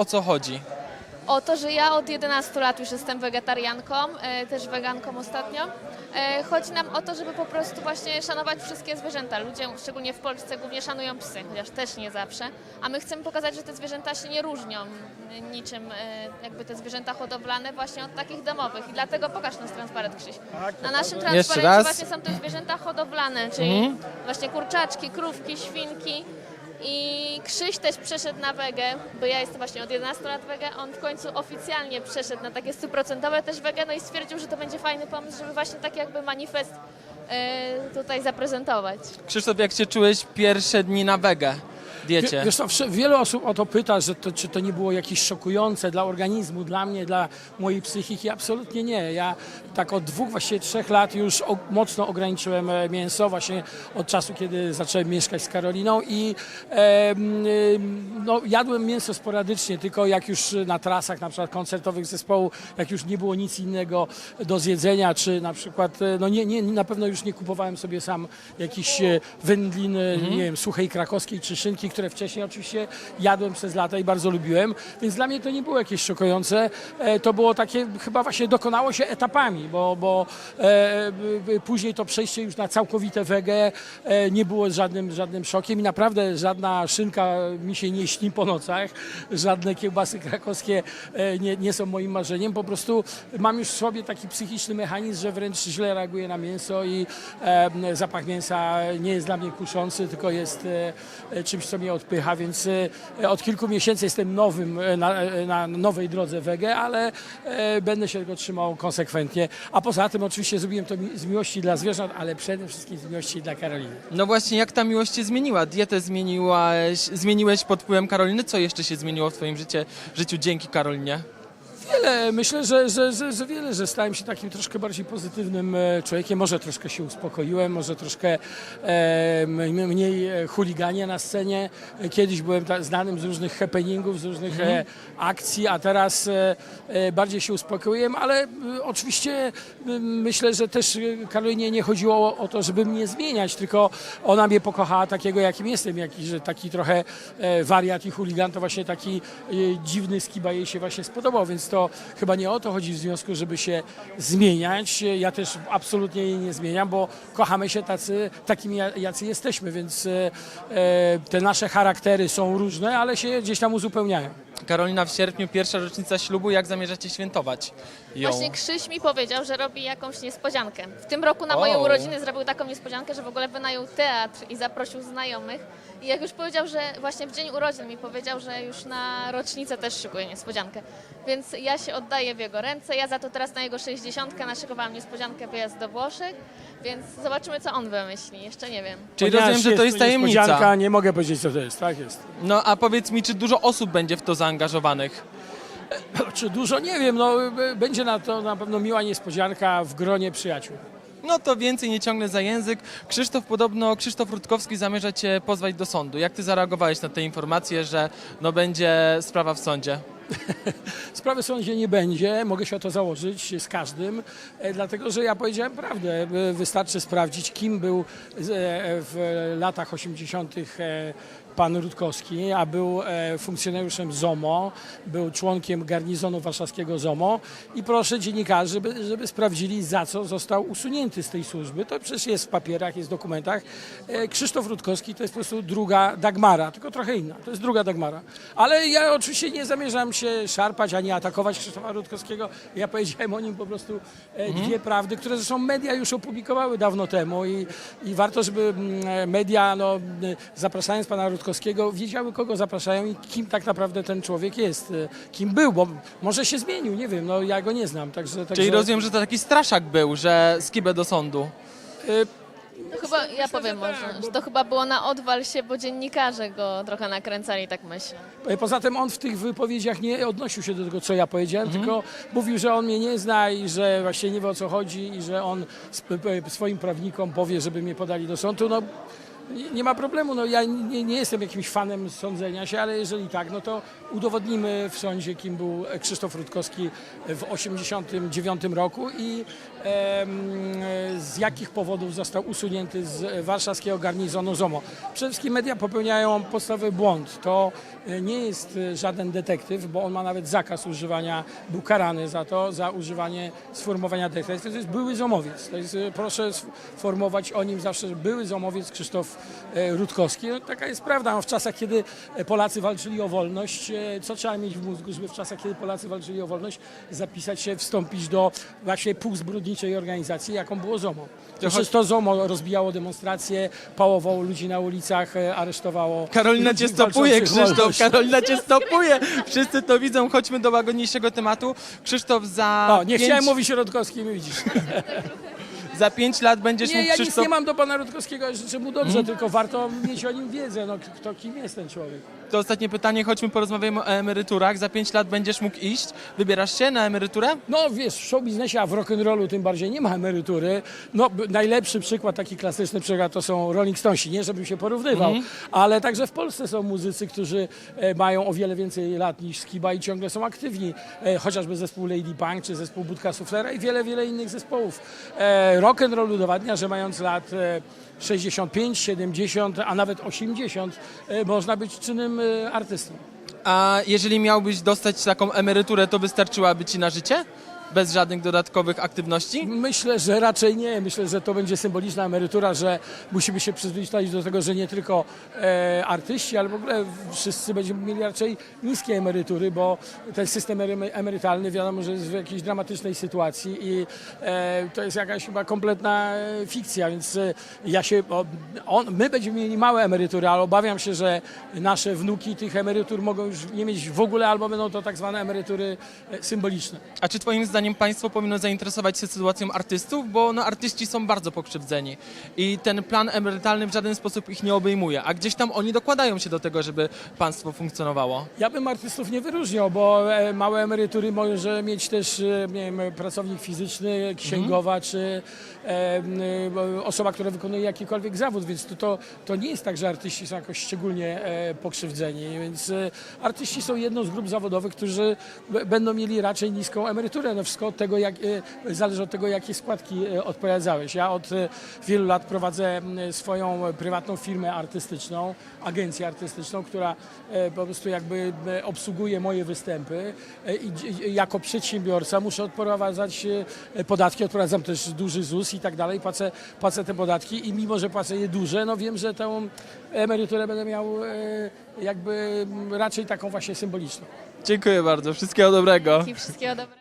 o co chodzi? O to, że ja od 11 lat już jestem wegetarianką, e, też weganką ostatnio. E, chodzi nam o to, żeby po prostu właśnie szanować wszystkie zwierzęta. Ludzie, szczególnie w Polsce, głównie szanują psy, chociaż też nie zawsze. A my chcemy pokazać, że te zwierzęta się nie różnią niczym, e, jakby te zwierzęta hodowlane właśnie od takich domowych. I dlatego pokaż nas transparent, Krzyś. Na naszym transparencie właśnie są te zwierzęta hodowlane, czyli właśnie kurczaczki, krówki, świnki. I Krzyś też przeszedł na wegę, bo ja jestem właśnie od 11 lat wege, on w końcu oficjalnie przeszedł na takie stuprocentowe też wege, no i stwierdził, że to będzie fajny pomysł, żeby właśnie tak jakby manifest e, tutaj zaprezentować. Krzysztof, jak się czułeś pierwsze dni na wege diecie? Wie- Wiesz wsze- wiele osób o to pyta, że to, czy to nie było jakieś szokujące dla organizmu, dla mnie, dla mojej psychiki. Absolutnie nie. Ja tak od dwóch, właściwie trzech lat już o, mocno ograniczyłem e, mięso, właśnie od czasu, kiedy zacząłem mieszkać z Karoliną i e, no, jadłem mięso sporadycznie, tylko jak już na trasach, na przykład koncertowych zespołu, jak już nie było nic innego do zjedzenia, czy na przykład, e, no nie, nie, na pewno już nie kupowałem sobie sam jakichś e, wędlin, e, nie wiem, suchej krakowskiej czy szynki, które wcześniej oczywiście jadłem przez lata i bardzo lubiłem, więc dla mnie to nie było jakieś szokujące. E, To było takie, chyba właśnie dokonało się etapami, bo, bo e, b- później to przejście już na całkowite wege e, nie było żadnym, żadnym szokiem i naprawdę żadna szynka mi się nie śni po nocach, żadne kiełbasy krakowskie e, nie, nie są moim marzeniem, po prostu mam już w sobie taki psychiczny mechanizm, że wręcz źle reaguję na mięso i e, zapach mięsa nie jest dla mnie kuszący, tylko jest e, e, czymś, co mnie odpycha, więc e, od kilku miesięcy jestem nowym, e, na, e, na nowej drodze wege, ale będę się tego trzymał konsekwentnie. A poza tym oczywiście zrobiłem to z miłości dla zwierząt, ale przede wszystkim z miłości dla Karoliny. No właśnie, jak ta miłość się zmieniła? Dietę zmieniłaś, zmieniłeś pod wpływem Karoliny? Co jeszcze się zmieniło w twoim życie, życiu dzięki Karolinie? Wiele, myślę, że, że, że, że wiele, że stałem się takim troszkę bardziej pozytywnym e, człowiekiem. Może troszkę się uspokoiłem, może troszkę e, mniej e, chuliganie na scenie. Kiedyś byłem ta, znanym z różnych happeningów, z różnych e, akcji, a teraz e, e, bardziej się uspokoiłem, ale e, oczywiście e, myślę, że też e, Karolinie nie chodziło o, o to, żeby mnie zmieniać, tylko ona mnie pokochała takiego, jakim jestem, jaki, że taki trochę e, wariat i chuligan, to właśnie taki e, dziwny skiba jej się właśnie spodobał, więc to chyba nie o to chodzi w związku, żeby się zmieniać. Ja też absolutnie jej nie zmieniam, bo kochamy się tacy, takimi, ja- jacy jesteśmy, więc e, e, te nasze charaktery są różne, ale się gdzieś tam uzupełniają. Karolina, w sierpniu pierwsza rocznica ślubu, jak zamierzacie świętować ją? Właśnie Krzyś mi powiedział, że robi jakąś niespodziankę. W tym roku na moje O. urodziny zrobił taką niespodziankę, że w ogóle wynajął teatr i zaprosił znajomych. I jak już powiedział, że właśnie w dzień urodzin mi powiedział, że już na rocznicę też szykuje niespodziankę. Więc ja się oddaję w jego ręce. Ja za to teraz na jego 60 naszykowałam niespodziankę wyjazd do Włoszech, więc zobaczymy, co on wymyśli. Jeszcze nie wiem. Czyli Ponieważ rozumiem, że to jest tajemnica. niespodzianka, Nie mogę powiedzieć, co to jest. Tak jest. No a powiedz mi, czy dużo osób będzie w to zaangażowanych? Czy dużo? Nie wiem. No, będzie na to na pewno miła niespodzianka w gronie przyjaciół. No to więcej nie ciągnę za język. Krzysztof podobno, Krzysztof Rutkowski zamierza cię pozwać do sądu. Jak ty zareagowałeś na te informacje, że no będzie sprawa w sądzie? Sprawy w sądzie nie będzie, mogę się o to założyć z każdym, e, dlatego że ja powiedziałem prawdę. E, Wystarczy sprawdzić, kim był e, w latach 80. pan Rutkowski, a był e, funkcjonariuszem ZOMO, był członkiem garnizonu warszawskiego ZOMO i proszę dziennikarzy, żeby, żeby sprawdzili, za co został usunięty z tej służby. To przecież jest w papierach, jest w dokumentach. E, Krzysztof Rutkowski to jest po prostu druga Dagmara, tylko trochę inna. To jest druga Dagmara. Ale ja oczywiście nie zamierzam się szarpać ani atakować Krzysztofa Rutkowskiego. Ja powiedziałem o nim po prostu e, dwie prawdy, które zresztą media już opublikowały dawno temu i, i warto, żeby mm, media, no, zapraszając pana Rutkowskiego, wiedziały, kogo zapraszają i kim tak naprawdę ten człowiek jest, e, kim był, bo może się zmienił, nie wiem, no ja go nie znam. Także, także, Czyli rozumiem, że to taki straszak był, że skibę do sądu. To chyba, ja powiem może, że to chyba było na odwal się, bo dziennikarze go trochę nakręcali, tak myślę. E, Poza tym on w tych wypowiedziach nie odnosił się do tego, co ja powiedziałem, tylko mówił, że on mnie nie zna i że właśnie nie wie o co chodzi i że on swoim prawnikom powie, żeby mnie podali do sądu. No, Nie, nie ma problemu, no ja nie, nie jestem jakimś fanem sądzenia się, ale jeżeli tak, no to udowodnimy w sądzie, kim był Krzysztof Rutkowski w 1989 roku i z jakich powodów został usunięty z warszawskiego garnizonu ZOMO. Przede wszystkim media popełniają podstawowy błąd. To e, nie jest e, żaden detektyw, bo on ma nawet zakaz używania, był karany za to, za używanie sformułowania detektyw. To jest były zomowiec. To jest, e, proszę sformułować o nim zawsze, były zomowiec Krzysztof Rutkowski. No, taka jest prawda. No, w czasach, kiedy e, Polacy walczyli o wolność, e, co trzeba mieć w mózgu, żeby w czasach, kiedy Polacy walczyli o wolność, zapisać się, wstąpić do właśnie półzbrodniczej organizacji, jaką było ZOMO. Przecież to ZOMO rozbijało demonstracje, pałowało ludzi na ulicach, e, aresztowało Karolina cię stopuje, Krzysztof, wolność. Karolina cię stopuje. Wszyscy to widzą, chodźmy do łagodniejszego tematu. Krzysztof, za, O, nie pięć, chciałem mówić o Rutkowskim, widzisz. za pięć lat będziesz Nie, mógł ja nic Krzysztof... nie mam do pana Rutkowskiego, życzę mu dobrze, tylko warto mieć o nim wiedzę, no kto, kim jest ten człowiek. To ostatnie pytanie, chodźmy porozmawiamy o emeryturach. Za pięć lat będziesz mógł iść. Wybierasz się na emeryturę? No wiesz, w show biznesie, a w rock'n'rollu tym bardziej nie ma emerytury. No b- najlepszy przykład, taki klasyczny przykład to są Rolling Stonesi, nie żebym się porównywał, ale także w Polsce są muzycy, którzy e, mają o wiele więcej lat niż Skiba i ciągle są aktywni. E, chociażby zespół Lady Punk, czy zespół Budka Suflera i wiele, wiele innych zespołów. E, rock'n'roll udowadnia, że mając lat e, 65, 70, a nawet 80 e, można być czynnym e, artystą. A jeżeli miałbyś dostać taką emeryturę, to wystarczyłaby ci na życie? Bez żadnych dodatkowych aktywności? Myślę, że raczej nie. Myślę, że to będzie symboliczna emerytura, że musimy się przyzwyczaić do tego, że nie tylko e, artyści, ale w ogóle wszyscy będziemy mieli raczej niskie emerytury, bo ten system emery- emerytalny wiadomo, że jest w jakiejś dramatycznej sytuacji i e, to jest jakaś chyba kompletna e, fikcja, więc e, ja się, o, on, my będziemy mieli małe emerytury, ale obawiam się, że nasze wnuki tych emerytur mogą już nie mieć w ogóle, albo będą to tak zwane emerytury e, symboliczne. A czy twoim zdaniem państwo powinno zainteresować się sytuacją artystów? Bo no, artyści są bardzo pokrzywdzeni i ten plan emerytalny w żaden sposób ich nie obejmuje, a gdzieś tam oni dokładają się do tego, żeby państwo funkcjonowało. Ja bym artystów nie wyróżniał, bo e, małe emerytury może mieć też e, nie wiem, pracownik fizyczny, księgowa czy e, e, osoba, która wykonuje jakikolwiek zawód, więc to, to, to nie jest tak, że artyści są jakoś szczególnie e, pokrzywdzeni, więc e, artyści są jedną z grup zawodowych, którzy będą mieli raczej niską emeryturę. No wszystko od tego, jak, e, zależy od tego, jakie składki e, odpowiadałeś. Ja od e, wielu lat prowadzę swoją prywatną firmę artystyczną, agencję artystyczną, która po prostu jakby obsługuje moje występy i jako przedsiębiorca muszę odprowadzać podatki, odprowadzam też duży ZUS i tak dalej, płacę, płacę te podatki i mimo, że płacę je duże, no wiem, że tę emeryturę będę miał jakby raczej taką właśnie symboliczną. Dziękuję bardzo, wszystkiego dobrego. I wszystkiego dobrego.